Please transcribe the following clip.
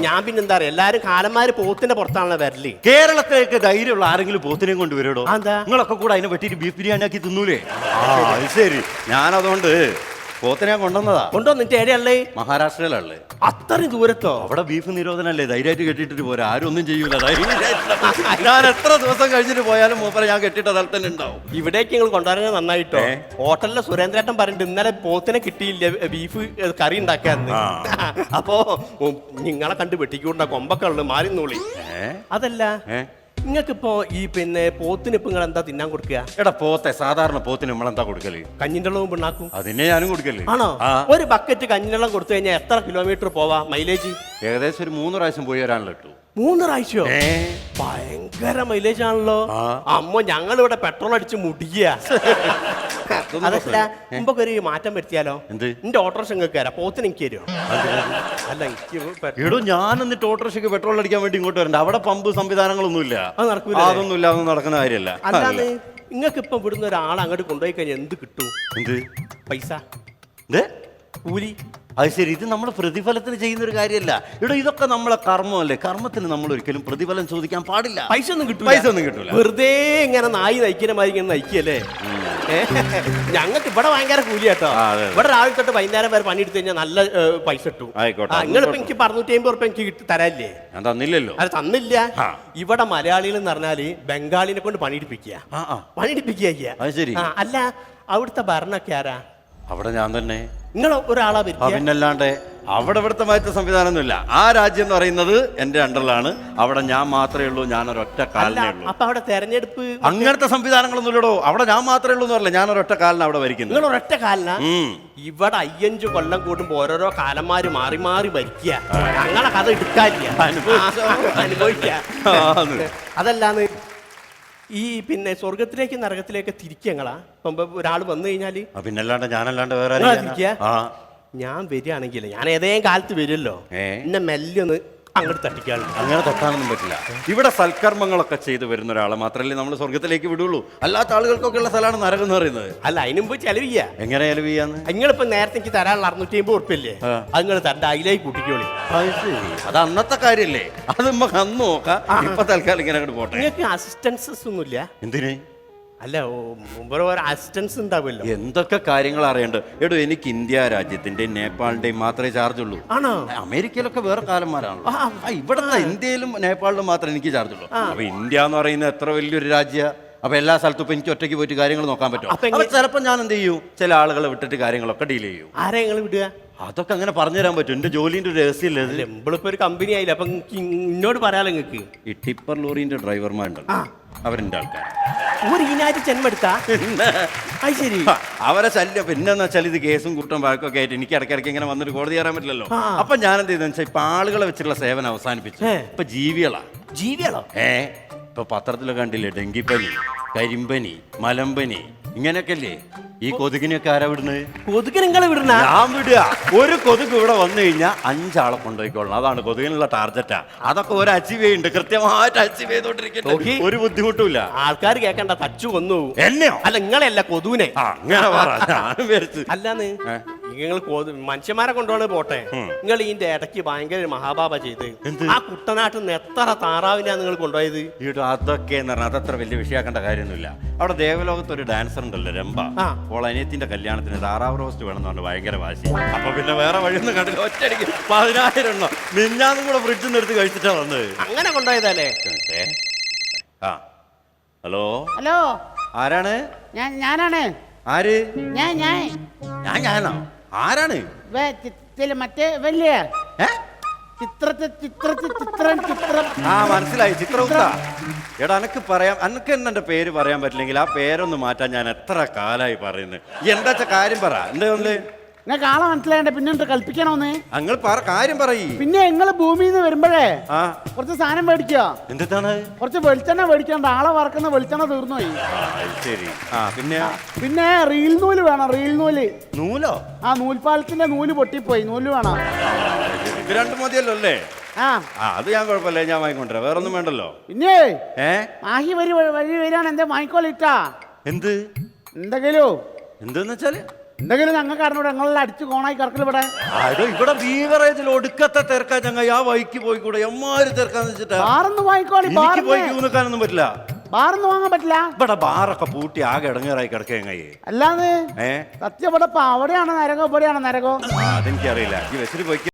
ഞാൻ പിന്നെ എന്താ പറയാ എല്ലാരും കാലന്മാര് പോത്തിന്റെ പുറത്താണല്ലോ വരൽ. കേരളത്തിലേക്ക് ധൈര്യമുള്ള ആരെങ്കിലും പോത്തിനെയും കൊണ്ട് വരുമോ എന്താ? നിങ്ങളൊക്കെ കൂടെ അതിനെ പറ്റിയിട്ട് ബീഫ് ബിരിയാണി ആക്കി തിന്നൂലേ? ആ അത് ശരി. ഞാനതുകൊണ്ട് പോത്തിനെ കൊണ്ടുവന്നതാ. കൊണ്ടുവന്നിട്ട് എവിടെയല്ലേ മഹാരാഷ്ട്രയിലല്ലേ. അത്രയും ദൂരത്തോ? അവിടെ ബീഫ് നിരോധനല്ലേ ധൈര്യമായിട്ട് കെട്ടിയിട്ട് പോരാ. ആരും ഒന്നും ചെയ്യൂല. ഞാൻ എത്ര ദിവസം കഴിഞ്ഞിട്ട് പോയാലും മൂപ്പര ഞാൻ കെട്ടിയിട്ട സ്ഥലത്ത് തന്നെ ഉണ്ടാവും. ഇവിടേക്ക് നിങ്ങൾ കൊണ്ടുവരുന്നത് നന്നായിട്ടോ? ഹോട്ടലിലെ സുരേന്ദ്രേട്ടൻ പറഞ്ഞിട്ട് ഇന്നലെ പോത്തിനെ കിട്ടിയില്ല ബീഫ് കറി ഉണ്ടാക്കാന്ന് അപ്പോ നിങ്ങളെ കണ്ട് വെട്ടിക്കൊണ്ട കൊമ്പൊക്കെ ഉള്ളു മാറി നൂളി അതല്ല നിങ്ങൾക്കിപ്പോ ഈ പിന്നെ പോത്തിന് ഇപ്പൊ നിങ്ങൾ എന്താ തിന്നാൻ കൊടുക്കുക? എടാ പോത്തെ സാധാരണ പോത്തിന് നമ്മൾ എന്താ കൊടുക്കൽ? കഞ്ഞിന്റെ വെള്ളവും പിണ്ണാക്കും. അതിനെ ഞാനും കൊടുക്കൽ. ആണോ? ആ. ഒരു ബക്കറ്റ് കഞ്ഞിനെള്ളം കൊടുത്തു കഴിഞ്ഞാൽ എത്ര കിലോമീറ്റർ പോവാ മൈലേജ്? ഏകദേശം ഒരു മൂന്ന് പ്രാവശ്യം പോയി വരാനുള്ള ഇട്ടു മൂന്ന് പ്രാവശ്യോ? ഏ. ഭയങ്കര മൈലേജ് ആണല്ലോ. ആ. അമ്മ ഞങ്ങൾ ഇവിടെ പെട്രോൾ അടിച്ച് മുടിക്കുക അതൊന്നും അതല്ല. മുമ്പൊക്കെ ഒരു മാറ്റം വരുത്തിയാലോ? എന്ത്? എന്റെ ഓട്ടോറിക്ഷ നിങ്ങൾക്ക് തരാം പോത്തിന് എനിക്ക് തരുമോ അല്ല എനിക്ക് എടോ ഞാൻ എന്നിട്ട് ഓട്ടോറിക്ഷയ്ക്ക് പെട്രോൾ അടിക്കാൻ വേണ്ടി ഇങ്ങോട്ട് വരണ്ട. അവിടെ പമ്പ് സംവിധാനങ്ങളൊന്നുമില്ല. അതൊന്നും ഇല്ല അതൊന്നും നടക്കുന്ന കാര്യമല്ല. അല്ലാന്ന് നിങ്ങൾക്ക് ഇപ്പൊ ഇവിടുന്ന് ഒരാൾ അങ്ങോട്ട് കൊണ്ടുപോയി കഴിഞ്ഞാൽ എന്ത് കിട്ടും? എന്ത്? പൈസ. കൂലി. അത് ശരി. ഇത് നമ്മൾ പ്രതിഫലത്തിന് ചെയ്യുന്ന ഒരു കാര്യമല്ല. ഇവിടെ ഇതൊക്കെ നമ്മളെ കർമ്മമല്ലേ? കർമ്മത്തിന് നമ്മൾ ഒരിക്കലും പ്രതിഫലം ചോദിക്കാൻ പാടില്ല. പൈസ ഒന്നും കിട്ടില്ല പൈസ ഒന്നും കിട്ടില്ല വെറുതെ ഇങ്ങനെ നായി നയിക്കുന്ന മാതിരി ഇങ്ങനെ നയിക്കല്ലേ ഞങ്ങൾക്ക് ഇവിടെ ഭയങ്കര കൂലി കേട്ടോ. ഇവിടെ രാവിലെ തൊട്ട് വൈകുന്നേരം വരെ പണി എടുത്തു കഴിഞ്ഞാൽ നല്ല പൈസ ഇട്ടു ആയിക്കോട്ടെ, നിങ്ങളിപ്പോ. എനിക്ക് പറഞ്ഞൂറ്റി അമ്പത് റുപ്യ എനിക്ക് കിട്ടി തരാല്ലേ ഞാൻ തന്നില്ലല്ലോ. അത് തന്നില്ല. ഇവിടെ മലയാളികൾ എന്ന് പറഞ്ഞാൽ ബംഗാളിനെ കൊണ്ട് പണിയെടുപ്പിക്കുക. പണിയെടുപ്പിക്കുക അല്ല അവിടുത്തെ ഭരണൊക്കെ ആരാ അവിടെ ഞാൻ തന്നെ. നിങ്ങൾ ഒരാളാ പിന്നല്ലാണ്ട് അവിടെ ഇവിടുത്തെ മാറ്റ സംവിധാനമൊന്നുമില്ല. ആ രാജ്യം എന്ന് പറയുന്നത് എന്റെ അണ്ടറിലാണ്. അവിടെ ഞാൻ മാത്രമേ ഉള്ളൂ ഞാൻ ഒരൊറ്റ കാലിനേ ഉള്ളൂ. അപ്പൊ അവിടെ തെരഞ്ഞെടുപ്പ് അങ്ങനത്തെ സംവിധാനങ്ങളൊന്നും ഇല്ലടോ അവിടെ ഞാൻ മാത്രമേ ഉള്ളൂ എന്ന് പറഞ്ഞില്ല? ഞാൻ ഒരൊറ്റ കാലിന് അവിടെ വരിക്കുന്നത് നിങ്ങൾ ഒരൊറ്റ കാലന? ഉം. ഇവിടെ അയ്യഞ്ചു കൊല്ലം കൂടുമ്പോ ഓരോരോ കാലന്മാര് മാറി മാറി ഭരിക്കുക. ഞങ്ങളെ കഥ എടുക്കാനില്ല. അനുഭവിച്ചോ? അനുഭവിക്ക ആന്ന്. അതല്ലാന്ന് ഈ പിന്നെ സ്വർഗത്തിലേക്ക് നരകത്തിലേക്ക് തിരിക്കങ്ങളാ ഇപ്പൊ ഒരാൾ വന്നു കഴിഞ്ഞാൽ പിന്നെ പിന്നല്ലാണ്ട് ഞാനല്ലാണ്ട് വേറെ ആരാ? ആ. ഞാൻ വരികയാണെങ്കിൽ ഞാൻ ഏതേം കാലത്ത് വരുമല്ലോ. ഏ? എന്നെ മെല്ലെ ഒന്ന് അങ്ങോട്ട് തട്ടിക്കാൻ അങ്ങനെ തട്ടാനൊന്നും പറ്റില്ല. ഇവിടെ സൽക്കർമ്മങ്ങളൊക്കെ ചെയ്തു വരുന്ന ഒരാളെ മാത്രമല്ലേ നമ്മൾ സ്വർഗത്തിലേക്ക് വിടുള്ളൂ. അല്ലാത്ത ആളുകൾക്കൊക്കെ ഉള്ള സ്ഥലമാണ് നരകം എന്ന് പറയുന്നത്. അല്ല അതിന് മുമ്പ് ചെലവില്ല എങ്ങനെ ചെലവ് ചെയ്യാന്ന്? നിങ്ങളിപ്പോ നേരത്തെ എനിക്ക് തരാനുള്ള അറുന്നൂറ്റി അമ്പത് ഉറപ്പില്ലേ ആ. അത് നിങ്ങൾ തരണ്ട അതിലേക്ക് കൂട്ടിക്കോളി. അത് അത് അന്നത്തെ കാര്യല്ലേ. അത് നമുക്ക് അന്ന് നോക്കാം. ഇപ്പൊ തൽക്കാലം ഇങ്ങനെ അങ്ങോട്ട് പോട്ടെ. നിങ്ങൾക്ക് അസിസ്റ്റൻസസ് ഒന്നുമില്ല. എന്തിന്? അല്ല മുമ്പ് അസിസ്റ്റൻസ് ഉണ്ടാവുമല്ലോ. എന്തൊക്കെ കാര്യങ്ങൾ അറിയണ്ട് എടോ എനിക്ക് ഇന്ത്യ രാജ്യത്തിന്റെ നേപ്പാളിന്റെയും മാത്രമേ ചാർജ് ഉള്ളൂ. ആണോ? അമേരിക്കയിലൊക്കെ വേറെ കാലന്മാരാണല്ലോ ഇവിടെ ഇന്ത്യയിലും നേപ്പാളിലും മാത്രമേ എനിക്ക് ചാർജ് ഉള്ളൂ. അപ്പൊ ഇന്ത്യ എന്ന് പറയുന്നത് എത്ര വലിയൊരു രാജ്യ അപ്പൊ എല്ലാ സ്ഥലത്തും ഇപ്പൊ എനിക്ക് ഒറ്റയ്ക്ക് പോയിട്ട് കാര്യങ്ങൾ നോക്കാൻ പറ്റും അപ്പൊ ചിലപ്പോൾ ഞാൻ എന്ത് ചെയ്യും? ചില ആളുകളെ വിട്ടിട്ട് കാര്യങ്ങളൊക്കെ ഡീൽ ചെയ്യും. ആരെയും വിടുക? അതൊക്കെ അങ്ങനെ പറഞ്ഞു തരാൻ പറ്റും. എന്റെ ജോലിന്റെ ഒരു രഹസ്യമല്ലേ ഇത്? നമ്മളിപ്പോ ഒരു കമ്പനി ആയില്ല? അപ്പൊ ഇങ്ങക്ക് ഇന്നോട് പറയാലോ നിങ്ങക്ക് ഈ ടിപ്പർ ലോറിന്റെ ഡ്രൈവർമാരുണ്ടല്ലോ. അവരെന്റെ ആൾക്കാർ ഒരു ഈനായിട്ട് ജന്മെടുത്താ അത് ശരി. ആ, അവരെ ശല്യം. പിന്നെന്ന് വെച്ചാൽ ഇത് കേസും കുറ്റം വഴക്കൊക്കെ ആയിട്ട് എനിക്ക് ഇടയ്ക്കിടയ്ക്ക് ഇങ്ങനെ വന്നിട്ട് കോടതി കയറാൻ പറ്റില്ലല്ലോ. ആ. അപ്പൊ ഞാൻ എന്ത് ചെയ്തെന്ന് വെച്ചാൽ ഇപ്പൊ ആളുകളെ വെച്ചിട്ടുള്ള സേവനം അവസാനിപ്പിച്ചു. ഏ. ഇപ്പൊ ജീവികളാ. ജീവികളോ? ഏ? ഇപ്പൊ പത്രത്തിലൊക്കെ കണ്ടില്ലേ? ഡെങ്കിപ്പനി കരിമ്പനി മലമ്പനി ഇങ്ങനെയൊക്കെ അല്ലേ ഈ കൊതുകിനെയൊക്കെ ആരാ വിടുന്നത് കൊതുക് നിങ്ങൾ വിടണ ഞാൻ വിടുക. ഒരു കൊതുക് ഇവിടെ വന്നു കഴിഞ്ഞാൽ അഞ്ചാളെ കൊണ്ടുപോയിക്കോളണം. അതാണ് കൊതുകിനുള്ള ടാർഗറ്റാ അതൊക്കെ ഒരു അച്ചീവ് ചെയ്യുന്നുണ്ട്. കൃത്യമായിട്ട് അച്ചീവ് നോക്കി. ഒരു ബുദ്ധിമുട്ടുമില്ല. ആൾക്കാർ കേക്കണ്ട തച്ചു കൊന്നു എന്നെയോ? അല്ല നിങ്ങളെയല്ല കൊതുവിനെ. ആ അങ്ങനെ പറ. ഞാൻ വിചാരിച്ചു. അല്ലാന്ന്? ഏ? നിങ്ങൾ മനുഷ്യന്മാരെ കൊണ്ടുപോകണത് പോട്ടെ. നിങ്ങൾ ഇതിന്റെ ഇടയ്ക്ക് ഭയങ്കര മഹാബാബ ചെയ്ത്. ആ കുട്ടനാട്ടിൽ നിന്ന് എത്ര താറാവിനാ നിങ്ങൾ കൊണ്ടുപോയത്? ഈട്ടോ അതൊക്കെ എന്ന് പറഞ്ഞാൽ അതത്ര വലിയ വിഷയാക്കേണ്ട കാര്യമൊന്നുമില്ല. അവിടെ ദേവലോകത്ത് ഒരു ഡാൻസർ ഉണ്ടല്ലോ രംഭ. അപ്പോൾ അനിയത്തിന്റെ കല്യാണത്തിന് താറാവ് റോസ്റ്റ് വേണം എന്ന് പറഞ്ഞ് ഭയങ്കര വാശി അപ്പൊ പിന്നെ വേറെ വഴി ഒന്നും കണ്ടില്ല. ഒറ്റയടിക്ക് പതിനായിരം എണ്ണം മിഞ്ഞാന്നും കൂടെ ഫ്രിഡ്ജിൽ നിന്ന് എടുത്ത് കഴിച്ചിട്ടാ വന്നത്. അങ്ങനെ കൊണ്ടുപോയതല്ലേ? ആ. ഹലോ? ഹലോ. ആരാണ്? ഞാൻ ഞാനാണ്. ആര്? ഞാൻ ഞാൻ. ഞാൻ ഞാനോ? ആരാണ്? മറ്റേ വലിയ. ചിത്രത്തെ ചിത്രത്തെ ചിത്രം ചിത്രം ആ മനസ്സിലായി. ചിത്രഗുപ്ത. എടാ അനക്ക് പറയാം അനക്ക് എന്റെ പേര് പറയാൻ പറ്റില്ലെങ്കിൽ ആ പേരൊന്ന് മാറ്റാൻ ഞാൻ എത്ര കാലായി പറയുന്നത് എന്താ കാര്യം പറ. എന്താ? നിങ്ങൾക്ക് ആളെ മനസ്സിലായണ്ടേ പിന്നെ കൽപ്പിക്കണോന്ന് അങ്ങൾ പറ കാര്യം പറയ്. പിന്നെ നിങ്ങൾ ഭൂമിയിൽ നിന്ന് വരുമ്പോഴേ ആ. കുറച്ച് സാധനം മേടിക്കുക. എന്താണ് കുറച്ച് വെളിച്ചെണ്ണ മേടിക്കണ്ട ആളെ വറക്കുന്ന വെളിച്ചെണ്ണ തീർന്നു ശരി. ആ പിന്നെ? പിന്നെ റീൽ നൂൽ വേണം റീൽ നൂൽ. നൂലോ? ആ നൂൽപ്പാലത്തിന്റെ നൂൽ പൊട്ടിപ്പോയി നൂൽ വേണം. ഇത് രണ്ട് മതിയല്ലോ അല്ലേ? ആ. ആ അത് ഞാൻ കുഴപ്പമില്ല ഞാൻ വാങ്ങിക്കൊണ്ടുവരാം. വേറെ ഒന്നും വേണ്ടല്ലോ. പിന്നെ? ഏ? മാഹി വരി വഴി വരികയാണ് എന്തേ വാങ്ങിക്കോളിട്ടാ. എന്ത്? എന്തെങ്കിലും? എന്തെന്ന് വെച്ചാൽ? എന്തെങ്കിലും ഞങ്ങൾക്ക് അറിഞ്ഞൂടെ ഞങ്ങളെല്ലാം അടിച്ച് കോണായി കിടക്കൽ ഇവിടെ. അത് ഇവിടെ ബീവറേജിൽ ഒടുക്കത്തെ തിരക്കാ ഞങ്ങൾ ആ വഴിക്ക് പോയിക്കൂടെ? എമ്മാര് തിരക്കാന്ന് വെച്ചിട്ടാ. ബാറൊന്ന് വാങ്ങിക്കോളി എനിക്ക് പോയി ക്യൂ നിൽക്കാനൊന്നും പറ്റില്ല. ബാറൊന്നും വാങ്ങാൻ പറ്റില്ല. ഇവിടെ ബാറൊക്കെ പൂട്ടി ആകെ ഇടങ്ങേറായി കിടക്കുക അല്ലാതെ ഏ? സത്യം ഇവിടെ ഇപ്പൊ അവിടെയാണ് നരകം ഇവിടെയാണ് നരകം. ആ അതെനിക്കറിയില്ല. ഈ വെച്ചിട്ട് പോയിക്ക്.